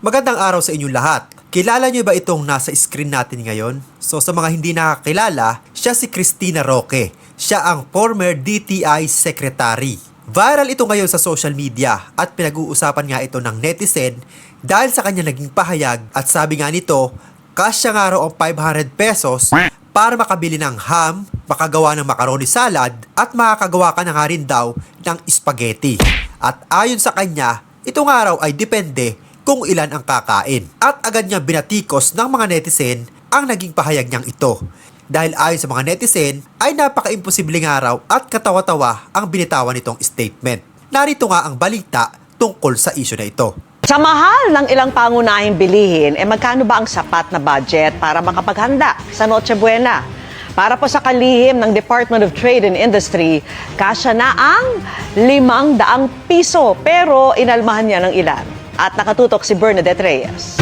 Magandang araw sa inyong lahat. Kilala niyo ba itong nasa screen natin ngayon? So sa mga hindi nakakilala, siya si Christina Roque. Siya ang former DTI Secretary. Viral ito ngayon sa social media at pinag-uusapan nga ito ng netizen dahil sa kanya naging pahayag at sabi nga nito, kasya nga raw ang 500 pesos para makabili ng ham, makagawa ng macaroni salad at makakagawa ka na nga rin daw ng spaghetti. At ayon sa kanya, ito nga raw ay depende kung ilan ang kakain. At agad niya binatikos ng mga netizen ang naging pahayag niyang ito. Dahil ayon sa mga netizen, ay napaka-imposible nga raw at katawa-tawa ang binitawan nitong statement. Narito nga ang balita tungkol sa isyu na ito. Sa mahal ng ilang pangunahing bilihin, eh magkano ba ang sapat na budget para makapaghanda sa Noche Buena? Para po sa kalihim ng Department of Trade and Industry, kasya na ang limang daang piso. Pero inalmahan niya ng ilan. At nakatutok si Bernadette Reyes.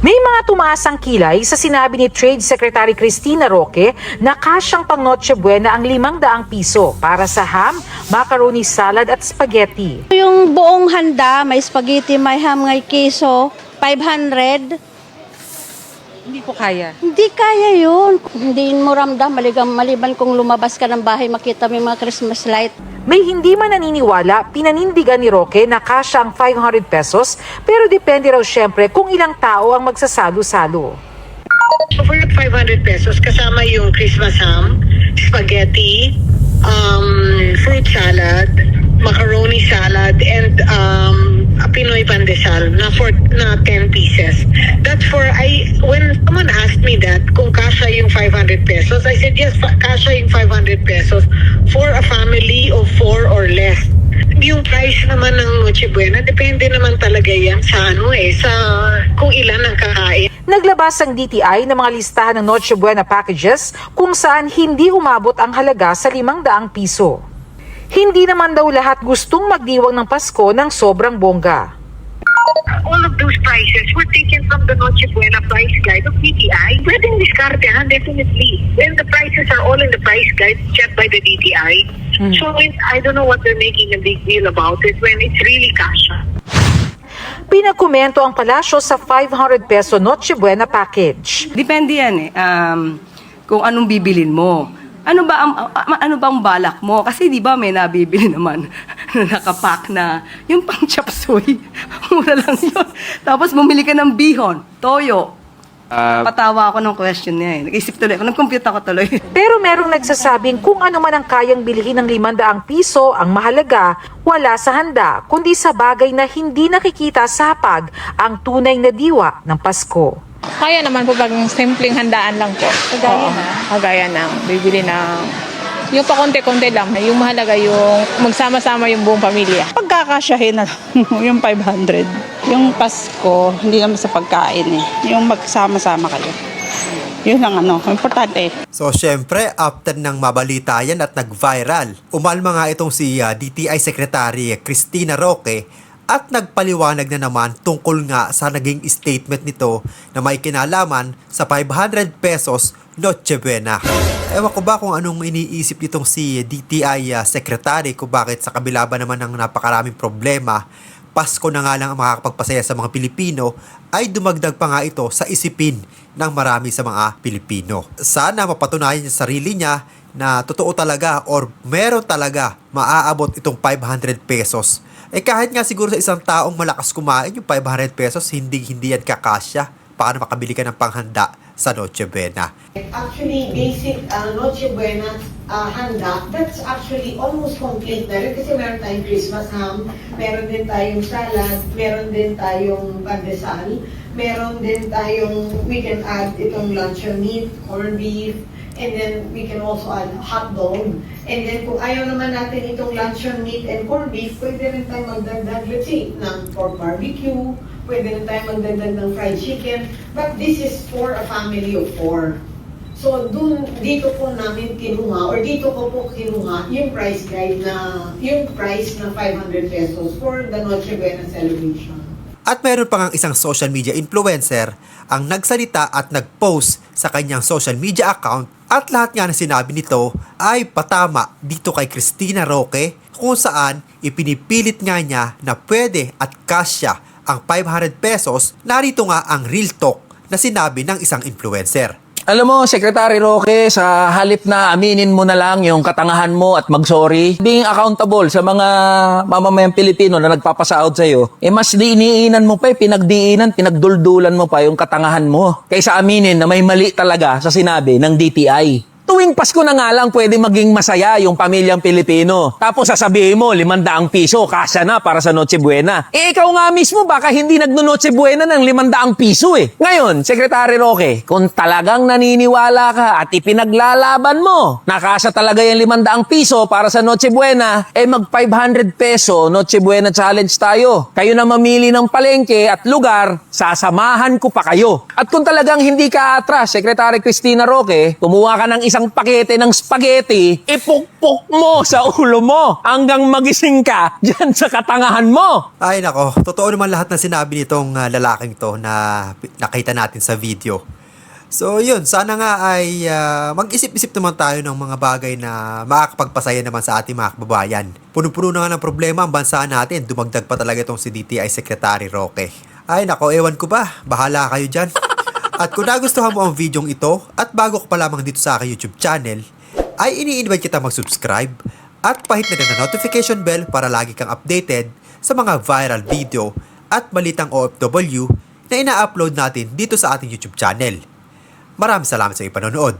May mga tumaas ang kilay sa sinabi ni Trade Secretary Cristina Roque na kasyang pang Noche Buena ang 500 piso para sa ham, macaroni salad at spaghetti. Yung buong handa, may spaghetti, may ham, may keso, 500. Hindi po kaya. Hindi kaya yun. Hindi mo ramdam, maliban, maliban kung lumabas ka ng bahay, makita mo yung mga Christmas light. May hindi man naniniwala, pinanindigan ni Roque na kasya ang 500 pesos pero depende raw syempre kung ilang tao ang magsasalo-salo. So for 500 pesos, kasama yung Christmas ham, spaghetti, um, fruit salad, macaroni salad, and um, Pinoy pandesal na for na 10 pieces. That's for I when someone asked me that kung kasha yung 500 pesos, I said yes, kasha yung 500 pesos for a family of four or less. Yung price naman ng Noche Buena, depende naman talaga yan sa ano eh, sa kung ilan ang kakain. Naglabas ang DTI ng mga listahan ng Noche Buena packages kung saan hindi umabot ang halaga sa 500 piso. Hindi naman daw lahat gustong magdiwang ng Pasko ng sobrang bongga. all of those prices were taken from the Noche Buena price guide of DTI. Pwedeng diskartehan, definitely. Then the prices are all in the price guide checked by the DTI. So it, I don't know what they're making a big deal about it when it's really cash. Pinagkomento ang palasyo sa 500 peso Noche Buena package. Depende yan eh. Um, kung anong bibilin mo. Ano ba ang ano bang balak mo? Kasi 'di ba may nabibili naman na nakapack na yung pang chop suey. Mura lang 'yun. Tapos bumili ka ng bihon, toyo. Patawa ako ng question niya eh. Nag-isip tuloy ako, nag-compute ako tuloy. Pero merong nagsasabing kung ano man ang kayang bilhin ng 500 piso ang mahalaga, wala sa handa, kundi sa bagay na hindi nakikita sa hapag ang tunay na diwa ng Pasko. Kaya naman po pag simpleng handaan lang po. Kagaya na? Kagaya ng bibili ng... Yung pakonti-konti lang. Yung mahalaga yung magsama-sama yung buong pamilya. Pagkakasyahin na lang yung 500. Yung Pasko, hindi naman sa pagkain eh. Yung magsama-sama kayo. Yun ang ano, importante. So syempre, after ng mabalita yan at nag-viral, umalma nga itong si ah, DTI Secretary Christina Roque at nagpaliwanag na naman tungkol nga sa naging statement nito na may kinalaman sa 500 pesos Noche Buena. Ewan ko ba kung anong iniisip nitong si DTI ah, Secretary kung bakit sa kabila ba naman ng napakaraming problema Pasko na nga lang ang makakapagpasaya sa mga Pilipino ay dumagdag pa nga ito sa isipin ng marami sa mga Pilipino. Sana mapatunayan niya sa sarili niya na totoo talaga or meron talaga maaabot itong 500 pesos. Eh kahit nga siguro sa isang taong malakas kumain yung 500 pesos, hindi hindi yan kakasya para makabili ka ng panghanda sa Noche Buena. Actually, basic uh, Noche Buena uh, handa, that's actually almost complete na rin kasi meron tayong Christmas ham, meron din tayong salad, meron din tayong pandesal, meron din tayong, we can add itong luncheon meat, corned beef, and then we can also add hot dog. And then kung ayaw naman natin itong luncheon meat and corned beef, pwede rin tayong magdagdag, let's say, ng pork barbecue, pwede rin tayong magdagdag ng fried chicken, but this is for a family of four. So, dun, dito po namin kinuha, or dito ko po kinuha, yung price guide na, yung price na 500 pesos for the Noche Buena celebration. At meron pa ngang isang social media influencer ang nagsalita at nag-post sa kanyang social media account at lahat nga na sinabi nito ay patama dito kay Christina Roque kung saan ipinipilit nga niya na pwede at kasya ang 500 pesos, narito nga ang real talk na sinabi ng isang influencer. Alam mo, Secretary Roque, sa halip na aminin mo na lang yung katangahan mo at mag-sorry, being accountable sa mga mamamayang Pilipino na nagpapasahod sa'yo, eh mas diiniinan mo pa, eh, pinagdiinan, pinagduldulan mo pa yung katangahan mo. Kaysa aminin na may mali talaga sa sinabi ng DTI. Tuwing Pasko na nga lang pwede maging masaya yung pamilyang Pilipino. Tapos sasabihin mo, limandaang piso, kasya na para sa Noche Buena. Eh ikaw nga mismo baka hindi nagno-Noche Buena ng limandaang piso eh. Ngayon, Secretary Roque, kung talagang naniniwala ka at ipinaglalaban mo, nakasya talaga yung limandaang piso para sa Noche Buena, eh mag 500 peso Noche Buena Challenge tayo. Kayo na mamili ng palengke at lugar, sasamahan ko pa kayo. At kung talagang hindi ka atras, Secretary Cristina Roque, kumuha ka ng isang pakete ng spaghetti, ipukpok mo sa ulo mo hanggang magising ka dyan sa katangahan mo. Ay nako, totoo naman lahat ng sinabi nitong ah, lalaking to na nakita natin sa video. So yun, sana nga ay ah, mag-isip-isip naman tayo ng mga bagay na makakapagpasaya naman sa ating mga kababayan. Puno-puno na nga ng problema ang bansa natin, dumagdag pa talaga itong si DTI Secretary Roque. Ay nako, ewan ko ba, bahala kayo dyan. At kung nagustuhan mo ang videong ito at bago ka pa lamang dito sa aking YouTube channel, ay ini-invite kita mag-subscribe at pahit na din ang notification bell para lagi kang updated sa mga viral video at balitang OFW na ina-upload natin dito sa ating YouTube channel. Maraming salamat sa ipanonood.